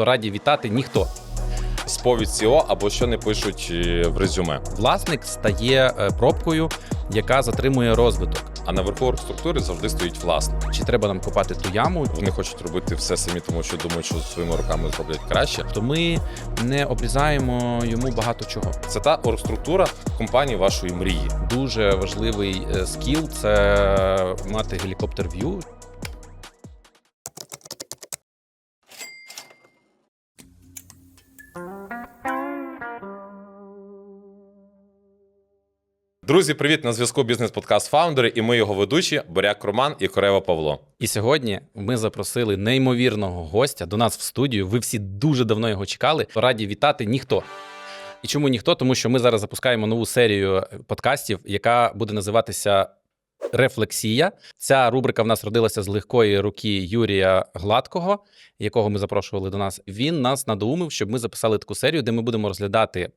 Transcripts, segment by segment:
Раді вітати ніхто. сповідь СІО або що не пишуть е, в резюме. Власник стає е, пробкою, яка затримує розвиток. А наверху структури завжди стоїть власник. Чи треба нам копати ту яму? Вони хочуть робити все самі, тому що думають, що своїми руками зроблять краще. То ми не обрізаємо йому багато чого. Це та оргструктура компанії вашої мрії. Дуже важливий е, скіл це мати гелікоптер в'ю. Друзі, привіт! На зв'язку бізнес-подкаст Фаундери, і ми його ведучі Боряк Роман і Корева Павло. І сьогодні ми запросили неймовірного гостя до нас в студію. Ви всі дуже давно його чекали. Раді вітати ніхто. І чому ніхто? Тому що ми зараз запускаємо нову серію подкастів, яка буде називатися Рефлексія. Ця рубрика в нас родилася з легкої руки Юрія Гладкого, якого ми запрошували до нас. Він нас надоумив, щоб ми записали таку серію, де ми будемо розглядати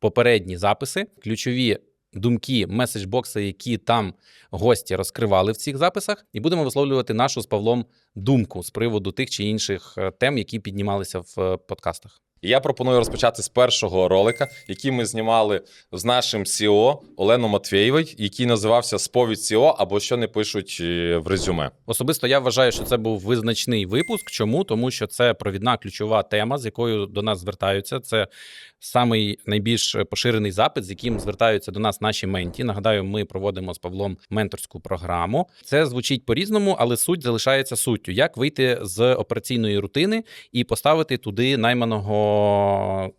попередні записи, ключові думки, меседжбокси, які там гості розкривали в цих записах, і будемо висловлювати нашу з Павлом думку з приводу тих чи інших е, тем, які піднімалися в е, подкастах. Я пропоную розпочати з першого ролика, який ми знімали з нашим СІО Оленою Матвєєвою, який називався Сповідь СІО або що не пишуть е, в резюме. Особисто я вважаю, що це був визначний випуск. Чому? Тому що це провідна ключова тема, з якою до нас звертаються. Це самий найбільш поширений запит, з яким звертаються до нас наші менті. Нагадаю, ми проводимо з Павлом менторську програму. Це звучить по-різному, але суть залишається суттю. Як вийти з операційної рутини і поставити туди найманого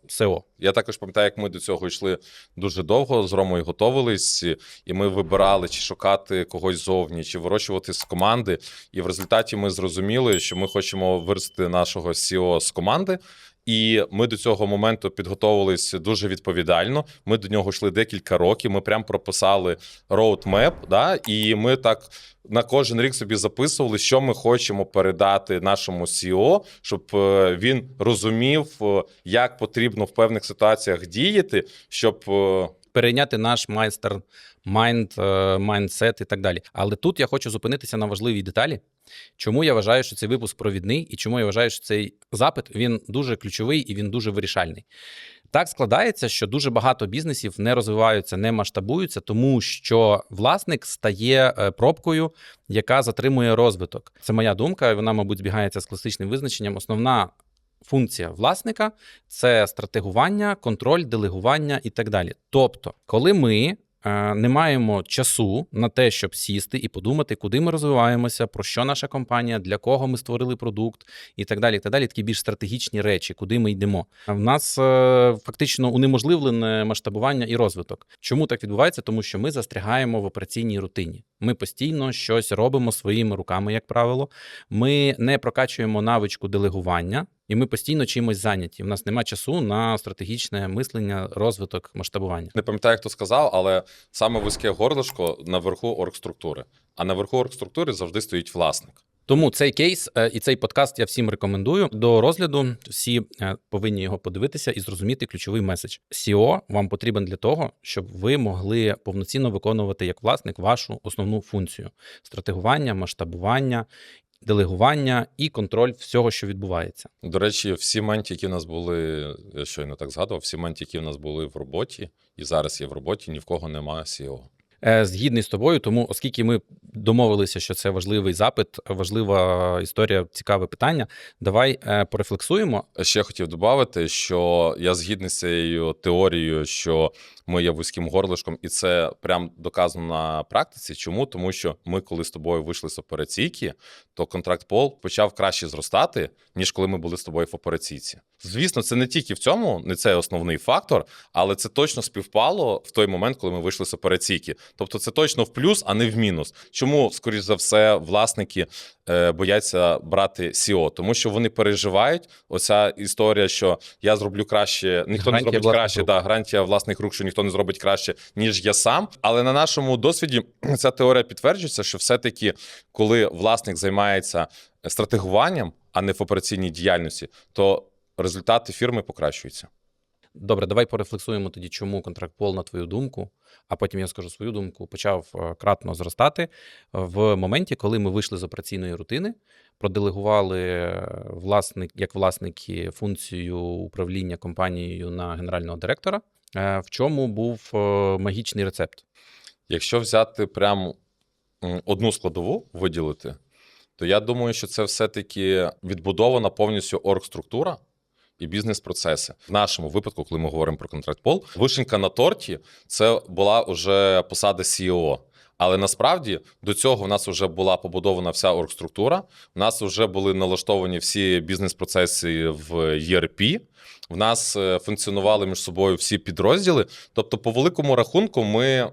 СЕО? Я також пам'ятаю, як ми до цього йшли дуже довго з Ромою готовились, і ми вибирали, чи шукати когось зовні, чи вирощувати з команди. І в результаті ми зрозуміли, що ми хочемо виростити нашого СІО з команди. І ми до цього моменту підготовились дуже відповідально. Ми до нього йшли декілька років. Ми прям прописали роудмеп, да, і ми так на кожен рік собі записували, що ми хочемо передати нашому CEO, щоб е, він розумів, е, як потрібно в певних ситуаціях діяти, щоб е, перейняти наш майстер майнд, е, майндсет і так далі. Але тут я хочу зупинитися на важливій деталі. Чому я вважаю, що цей випуск провідний, і чому я вважаю, що цей запит він дуже ключовий і він дуже вирішальний. Так складається, що дуже багато бізнесів не розвиваються, не масштабуються, тому що власник стає е, пробкою, яка затримує розвиток. Це моя думка, вона, мабуть, збігається з класичним визначенням. Основна функція власника це стратегування, контроль, делегування і так далі. Тобто, коли ми е, не маємо часу на те, щоб сісти і подумати, куди ми розвиваємося, про що наша компанія, для кого ми створили продукт, і так далі. так далі. Такі більш стратегічні речі, куди ми йдемо. В нас е, фактично унеможливлене масштабування і розвиток. Чому так відбувається? Тому що ми застрягаємо в операційній рутині. Ми постійно щось робимо своїми руками, як правило. Ми не прокачуємо навичку делегування. І ми постійно чимось зайняті. У нас немає часу на стратегічне мислення, розвиток, масштабування. не пам'ятаю, хто сказав, але саме вузьке горлишко наверху оргструктури. А наверху оргструктури завжди стоїть власник. Тому цей кейс е, і цей подкаст я всім рекомендую до розгляду. Всі е, повинні його подивитися і зрозуміти ключовий меседж. SEO вам потрібен для того, щоб ви могли повноцінно виконувати як власник вашу основну функцію: стратегування, масштабування. Делегування і контроль всього, що відбувається. До речі, всі менті, які в нас були, я щойно так згадував, всі менті, які в нас були в роботі, і зараз є в роботі, ні в кого немає SEO. Е, Згідний з тобою, тому оскільки ми домовилися, що це важливий запит, важлива історія, цікаве питання. Давай е, порефлексуємо. Ще хотів додати, що я згідний з цією теорією, що ми є вузьким горлишком, і це прям доказано на практиці. Чому? Тому що ми, коли з тобою вийшли з операційки, то контракт пол почав краще зростати, ніж коли ми були з тобою в операційці. Звісно, це не тільки в цьому, не це основний фактор, але це точно співпало в той момент, коли ми вийшли з операційки. Тобто, це точно в плюс, а не в мінус. Чому, скоріш за все, власники е, бояться брати SEO? Тому що вони переживають. Оця історія, що я зроблю краще, ніхто Гарантія не зробить краще. Да, гарантія власних рук, що ніхто не зробить краще, ніж я сам. Але на нашому досвіді ця теорія підтверджується, що все-таки, коли власник займається стратегуванням, а не в операційній діяльності, то результати фірми покращуються. Добре, давай порефлексуємо тоді, чому контракт-пол, на твою думку, а потім я скажу свою думку, почав е, кратно зростати в моменті, коли ми вийшли з операційної рутини, проделегували е, власник, як власники функцію управління компанією на генерального директора. Е, В чому був е, магічний рецепт? Якщо взяти прям одну складову виділити, то я думаю, що це все-таки відбудована повністю оргструктура і бізнес-процеси. В нашому випадку, коли ми говоримо про контракт пол, вишенька на торті це була вже посада CEO. Але насправді до цього в нас вже була побудована вся оргструктура. В нас вже були налаштовані всі бізнес-процеси в ERP, в нас е, функціонували між собою всі підрозділи. Тобто, по великому рахунку, ми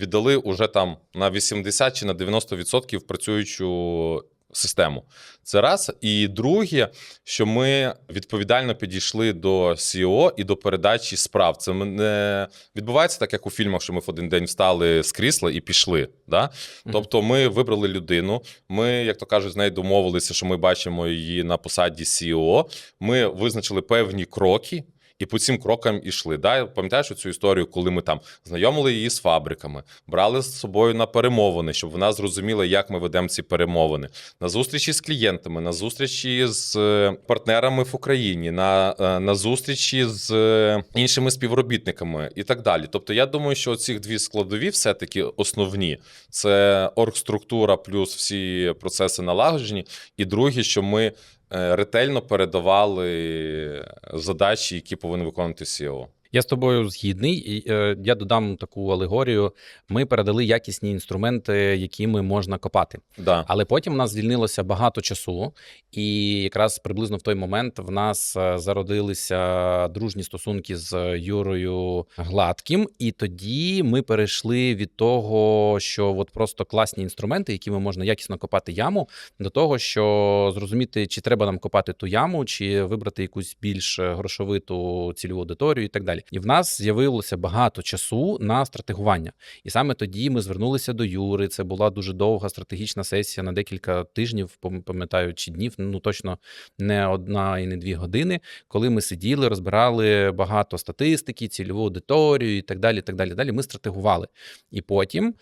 віддали уже там на 80 чи на 90% працюючу систему. Це раз. І друге, що ми відповідально підійшли до CEO і до передачі справ. Це не відбувається так, як у фільмах, що ми в один день встали з крісла і пішли. Да? Тобто, ми вибрали людину. Ми, як то кажуть, з нею домовилися, що ми бачимо її на посаді CEO. Ми визначили певні кроки. І по цим крокам ішли. Да? Пам'ятаєш цю історію, коли ми там знайомили її з фабриками, брали з собою на перемовини, щоб вона зрозуміла, як ми ведемо ці перемовини. На зустрічі з клієнтами, на зустрічі з е, партнерами в Україні, на, е, на зустрічі з е, іншими співробітниками і так далі. Тобто, я думаю, що ці дві складові, все-таки основні: це оргструктура плюс всі процеси налагоджені. І друге, що ми ретельно передавали задачі, які повинен виконувати CEO. Я з тобою згідний. І, е, я додам таку алегорію. Ми передали якісні інструменти, якими можна копати. Да. Але потім у нас звільнилося багато часу, і якраз приблизно в той момент в нас е, зародилися дружні стосунки з Юрою Гладким. І тоді ми перейшли від того, що от просто класні інструменти, якими можна якісно копати яму, до того, що зрозуміти, чи треба нам копати ту яму, чи вибрати якусь більш грошовиту цільову аудиторію і так далі. І в нас з'явилося багато часу на стратегування. І саме тоді ми звернулися до Юри. Це була дуже довга стратегічна сесія на декілька тижнів, пам- пам'ятаю, чи днів. Ну точно не одна і не дві години, коли ми сиділи, розбирали багато статистики, цільову аудиторію і так далі. так далі. Далі ми стратегували. І потім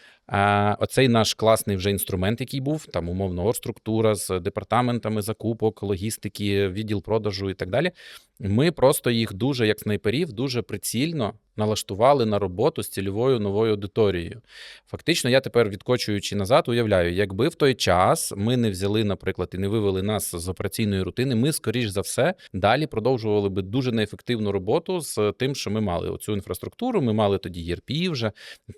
оцей наш класний вже інструмент, який був, там умовно оргструктура з департаментами закупок, логістики, відділ продажу і так далі. Ми просто їх дуже, як снайперів, дуже прицільно налаштували на роботу з цільовою новою аудиторією. Фактично, я тепер, відкочуючи назад, уявляю, якби в той час ми не взяли, наприклад, і не вивели нас з операційної рутини, ми, скоріш за все, далі продовжували би дуже неефективну роботу з тим, що ми мали оцю інфраструктуру. Ми мали тоді ERP вже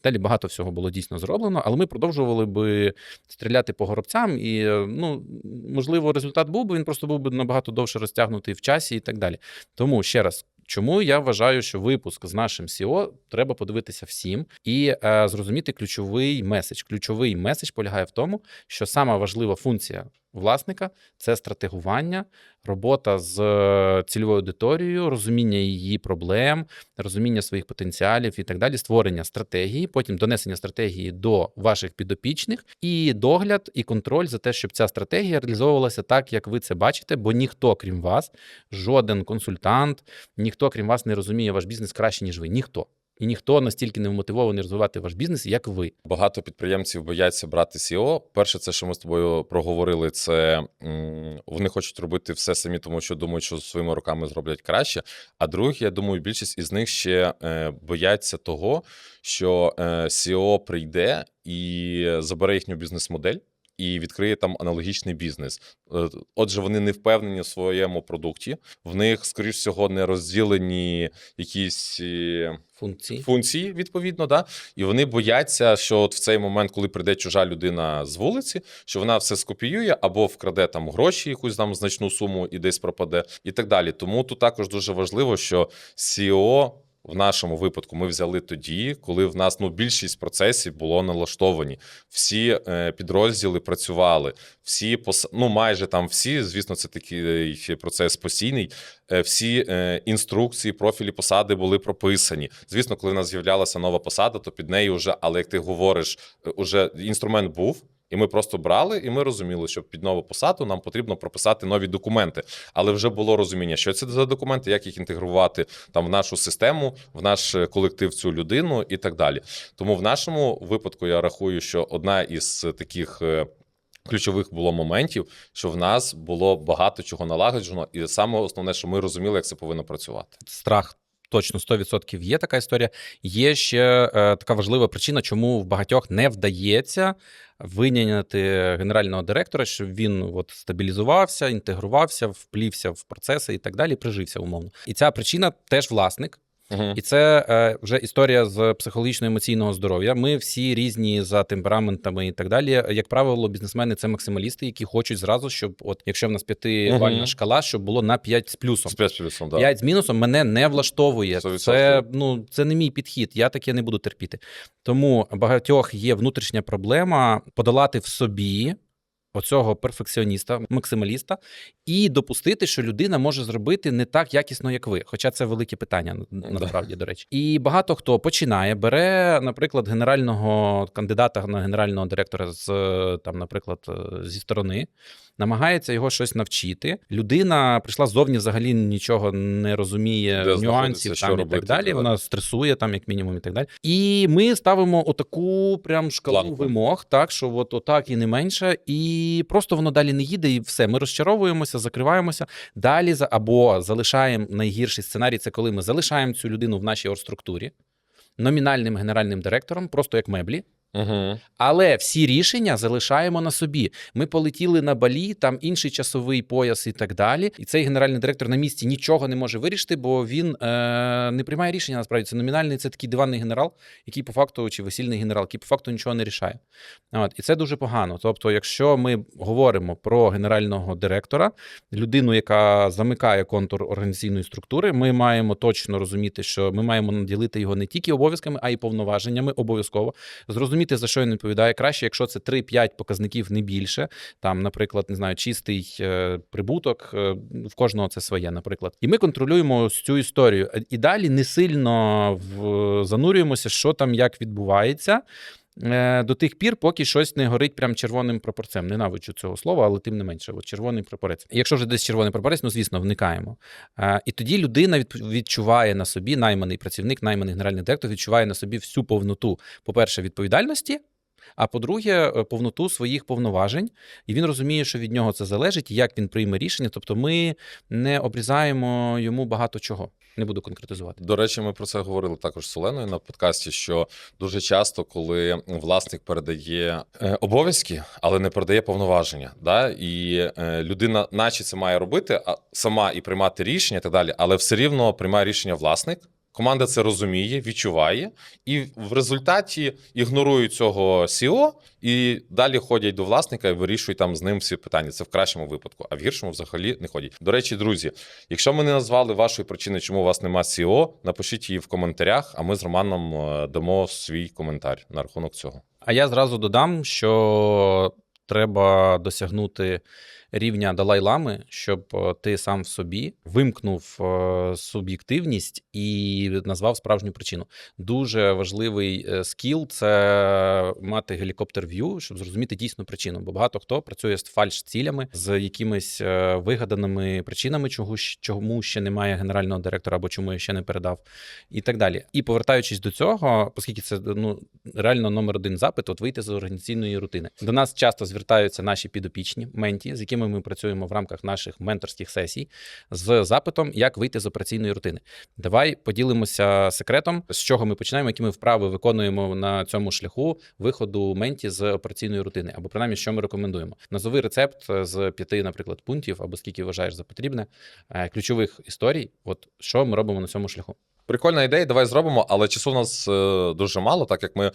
далі багато всього було дійсно зроблено, але ми продовжували би стріляти по горобцям, і ну можливо, результат був би він просто був би набагато довше розтягнутий в часі і так далі. Тому ще раз. Чому я вважаю, що випуск з нашим SEO треба подивитися всім і е, зрозуміти ключовий меседж. Ключовий меседж полягає в тому, що сама важлива функція власника це стратегування, робота з е, цільовою аудиторією, розуміння її проблем, розуміння своїх потенціалів і так далі, створення стратегії, потім донесення стратегії до ваших підопічних, і догляд і контроль за те, щоб ця стратегія реалізовувалася так, як ви це бачите, бо ніхто, крім вас, жоден консультант, ніхто, крім вас, не розуміє ваш бізнес краще, ніж ви. Ніхто. І ніхто настільки не вмотивований розвивати ваш бізнес, як ви. Багато підприємців бояться брати SEO. Перше, це що ми з тобою проговорили, це вони хочуть робити все самі, тому що думають, що своїми руками зроблять краще. А друге, я думаю, більшість із них ще е, бояться того, що е, SEO прийде і забере їхню бізнес-модель. І відкриє там аналогічний бізнес. Е, Отже, вони не впевнені в своєму продукті. В них, скоріш всього, не розділені якісь е, Функції. функції, відповідно, да? і вони бояться, що от в цей момент, коли прийде чужа людина з вулиці, що вона все скопіює або вкраде там гроші, якусь там значну суму і десь пропаде, і так далі. Тому тут також дуже важливо, що CEO в нашому випадку ми взяли тоді, коли в нас ну більшість процесів було налаштовані. Всі е, підрозділи працювали, всі ну майже там всі, звісно, це такий е, процес постійний. Е, всі інструкції, профілі посади були прописані. Звісно, коли в нас з'являлася нова посада, то під нею вже, але як ти говориш, уже інструмент був. І ми просто брали, і ми розуміли, що під нову посаду нам потрібно прописати нові документи. Але вже було розуміння, що це за документи, як їх інтегрувати там в нашу систему, в наш е, колектив цю людину і так далі. Тому в нашому випадку я рахую, що одна із таких. е, Ключових було моментів, що в нас було багато чого налагоджено, і саме основне, що ми розуміли, як це повинно працювати. страх. Точно 100% є така історія. Є ще е, така важлива причина, чому в багатьох не вдається виняти генерального директора, щоб він от стабілізувався, інтегрувався, вплівся в процеси і так далі, прижився умовно. І ця причина теж власник. Угу. І це е, вже історія з психологічно-емоційного здоров'я. Ми всі різні за темпераментами і так далі. Як правило, бізнесмени це максималісти, які хочуть зразу, щоб, от якщо в нас п'ятибальна Мгм. шкала, щоб було на 5 з плюсом. З плюсом, да. 5 з мінусом мене не влаштовує. 100%. Це, ну, це не мій підхід. Я таке не буду терпіти. Тому багатьох є внутрішня проблема подолати в собі. Оцього перфекціоніста, максималіста, і допустити, що людина може зробити не так якісно, як ви. Хоча це велике питання насправді, до речі. І багато хто починає, бере, наприклад, генерального кандидата на генерального директора з там, наприклад, зі сторони, намагається його щось навчити. Людина прийшла ззовні, взагалі нічого не розуміє Де нюансів там, і робити, так далі. так. Вона стресує там, як мінімум, і так далі. І ми ставимо отаку прям шкалу Планку. вимог, так що от отак і не менше, і просто воно далі не їде, і все. Ми розчаровуємося, закриваємося. Далі або залишаємо найгірший сценарій. Це коли ми залишаємо цю людину в нашій оргструктурі номінальним генеральним директором, просто як меблі. Угу. Але всі рішення залишаємо на собі. Ми полетіли на балі, там інший часовий пояс і так далі. І цей генеральний директор на місці нічого не може вирішити, бо він е, не приймає рішення. Насправді це номінальний, це такий диванний генерал, який по факту чи весільний генерал, який по факту нічого не рішає. От і це дуже погано. Тобто, якщо ми говоримо про генерального директора, людину, яка замикає контур організаційної структури, ми маємо точно розуміти, що ми маємо наділити його не тільки обов'язками, а й повноваженнями обов'язково зрозуміти, за що він відповідає краще, якщо це 3-5 показників не більше. Там, наприклад, не знаю, чистий е, прибуток, е, в кожного це своє, наприклад. І ми контролюємо цю історію. І далі не сильно в, занурюємося, що там як відбувається. Е, До тих пір, поки щось не горить прям червоним прапорцем. Ненавиджу цього слова, але тим не менше, от червоний прапорець. Якщо вже десь червоний прапорець, ну звісно, вникаємо. Е, І тоді людина відчуває на собі, найманий працівник, найманий генеральний директор, відчуває на собі всю повноту, по-перше, відповідальності. А по-друге, е, повноту своїх повноважень, і він розуміє, що від нього це залежить, як він прийме рішення. Тобто, ми не обрізаємо йому багато чого. Не буду конкретизувати. До речі, ми про це говорили також з Оленою на подкасті. Що дуже часто, коли власник передає е, обов'язки, але не передає повноваження, да? і е, людина, наче це має робити, а сама і приймати рішення, і так далі, але все рівно приймає рішення власник. Команда це розуміє, відчуває, і в результаті ігнорують цього CEO і далі ходять до власника і вирішують там з ним всі питання. Це в кращому випадку, а в гіршому взагалі не ходять. До речі, друзі, якщо ми не назвали вашої причини, чому у вас нема CEO, напишіть її в коментарях, а ми з Романом е, дамо свій коментар на рахунок цього. А я зразу додам, що треба досягнути рівня Далай-Лами, щоб е, ти сам в собі вимкнув е, суб'єктивність і назвав справжню причину. Дуже важливий е, скіл це мати гелікоптер в'ю, щоб зрозуміти дійсну причину. Бо багато хто працює з фальш-цілями, з якимись вигаданими причинами, чого чому ще немає генерального директора або чому я ще не передав, і так далі. І повертаючись до цього, оскільки це ну реально номер один запит, от вийти з організаційної рутини. До нас часто звертаються наші підопічні менті, з якими ми працюємо в рамках наших менторських сесій, з запитом, як вийти з операційної рутини. Давай поділимося секретом, з чого ми починаємо, які ми вправи виконуємо на цьому шляху виходу менті з операційної рутини, або принаймні, що ми рекомендуємо. Назови рецепт з п'яти, наприклад, пунктів, або скільки вважаєш за потрібне, е, ключових історій. От що ми робимо на цьому шляху. Прикольна ідея, давай зробимо, але часу у нас е, дуже мало, так як ми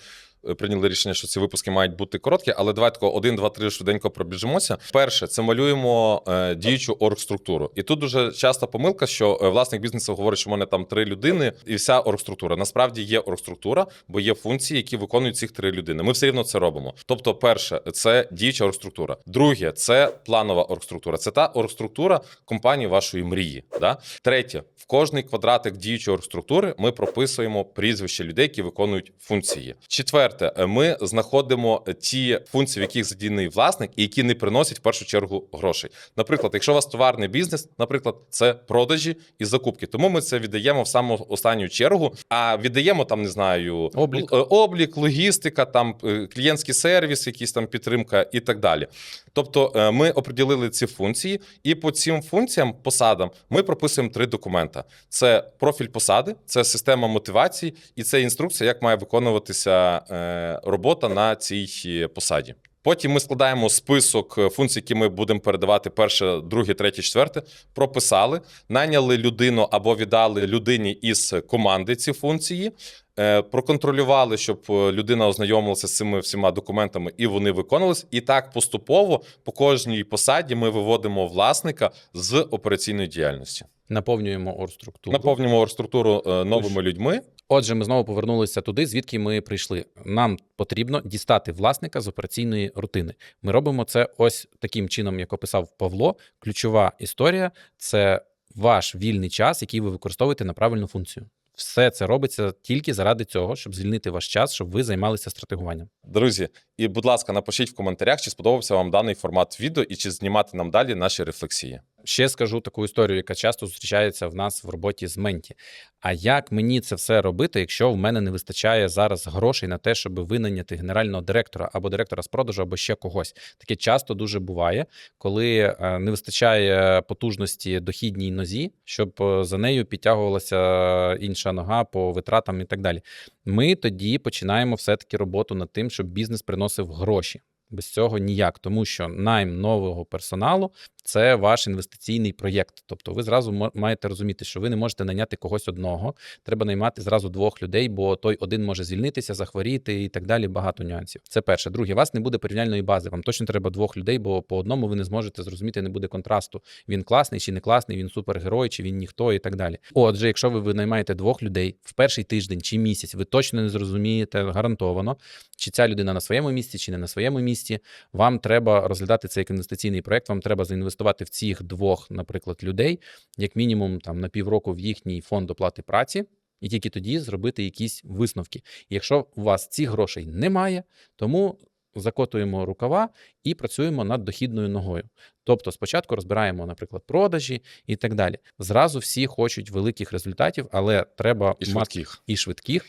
прийняли рішення, що ці випуски мають бути короткі. Але давай тако один, два, три швиденько пробіжимося. Перше, це малюємо е, діючу оргструктуру. І тут дуже часта помилка, що е, власник бізнесу говорить, що в мене там три людини, і вся оргструктура. Насправді є оргструктура, бо є функції, які виконують цих три людини. Ми все рівно це робимо. Тобто, перше, це діюча оргструктура. Друге, це планова оргструктура. Це та оргструктура компанії вашої мрії. Да? Третє, в кожний квадратик діючої оргструктури ми прописуємо прізвище людей, які виконують функції. Четверте. Четверте, е, ми знаходимо ті функції, в яких задійний власник, і які не приносять в першу чергу грошей. Наприклад, якщо у вас товарний бізнес, наприклад, це продажі і закупки. Тому ми це віддаємо в саму останню чергу. А віддаємо там, не знаю, Облік. е, облік, логістика, там е, клієнтський сервіс, якісь там підтримка і так далі. Тобто, е, ми оприділили ці функції, і по цим функціям, посадам, ми прописуємо три документа: це профіль посади, це система мотивації, і це інструкція, як має виконуватися е, робота на цій е, посаді. Потім ми складаємо список е, функцій, які ми будемо передавати перше, друге, третє, четверте. Прописали, найняли людину або віддали людині із команди ці функції. е, Проконтролювали, щоб людина ознайомилася з цими всіма документами і вони виконувалися. І так поступово по кожній посаді ми виводимо власника з операційної діяльності. Наповнюємо оргструктуру. Наповнюємо оргструктуру новими людьми. Отже, ми знову повернулися туди, звідки ми прийшли. Нам потрібно дістати власника з операційної рутини. Ми робимо це ось таким чином, як описав Павло. Ключова історія це ваш вільний час, який ви використовуєте на правильну функцію. Все це робиться тільки заради цього, щоб звільнити ваш час, щоб ви займалися стратегуванням. Друзі, і будь ласка, напишіть в коментарях, чи сподобався вам даний формат відео і чи знімати нам далі наші рефлексії. Ще скажу таку історію, яка часто зустрічається в нас в роботі з менті. А як мені це все робити, якщо в мене не вистачає зараз грошей на те, щоб винайняти генерального директора або директора з продажу, або ще когось? Таке часто дуже буває, коли е, не вистачає потужності дохідній нозі, щоб е, за нею підтягувалася інша нога по витратам і так далі. Ми тоді починаємо все-таки роботу над тим, щоб бізнес приносив гроші. Без цього ніяк, тому що найм нового персоналу це ваш інвестиційний проєкт. Тобто, ви зразу маєте розуміти, що ви не можете наняти когось одного. Треба наймати зразу двох людей, бо той один може звільнитися, захворіти і так далі. Багато нюансів. Це перше. Друге, у вас не буде порівняльної бази. Вам точно треба двох людей, бо по одному ви не зможете зрозуміти, не буде контрасту. Він класний чи не класний, він супергерой, чи він ніхто і так далі. Отже, якщо ви винаймаєте двох людей в перший тиждень чи місяць, ви точно не зрозумієте гарантовано, чи ця людина на своєму місці, чи не на своєму місці. Вам треба розглядати це як інвестиційний проект. Вам треба заінвестувати в цих двох, наприклад, людей, як мінімум там на півроку в їхній фонд оплати праці. І тільки тоді зробити якісь висновки. Якщо у вас цих грошей немає, тому закотуємо рукава і працюємо над дохідною ногою. Тобто спочатку розбираємо, наприклад, продажі і так далі. Зразу всі хочуть великих результатів, але треба І мати швидких. і швидких.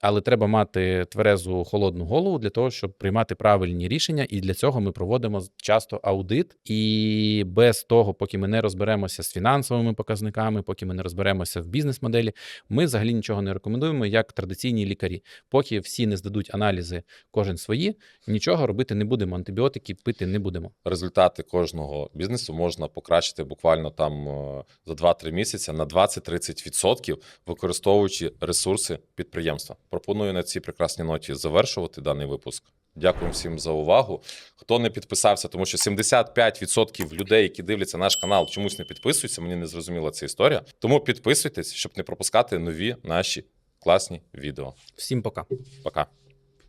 Але треба мати тверезу холодну голову для того, щоб приймати правильні рішення. І для цього ми проводимо часто аудит. І без того, поки ми не розберемося з фінансовими показниками, поки ми не розберемося в бізнес-моделі, ми взагалі нічого не рекомендуємо як традиційні лікарі. Поки всі не здадуть аналізи, кожен свої, нічого робити не будемо. Антибіотики пити не будемо. Результати кожного бізнесу можна покращити буквально там е, за 2-3 місяці на 20-30%, використовуючи ресурси підприємства. Пропоную на цій прекрасній ноті завершувати даний випуск. Дякую всім за увагу. Хто не підписався, тому що 75% людей, які дивляться наш канал, чомусь не підписуються. Мені не зрозуміла ця історія. Тому підписуйтесь, щоб не пропускати нові наші класні відео. Всім пока. Пока.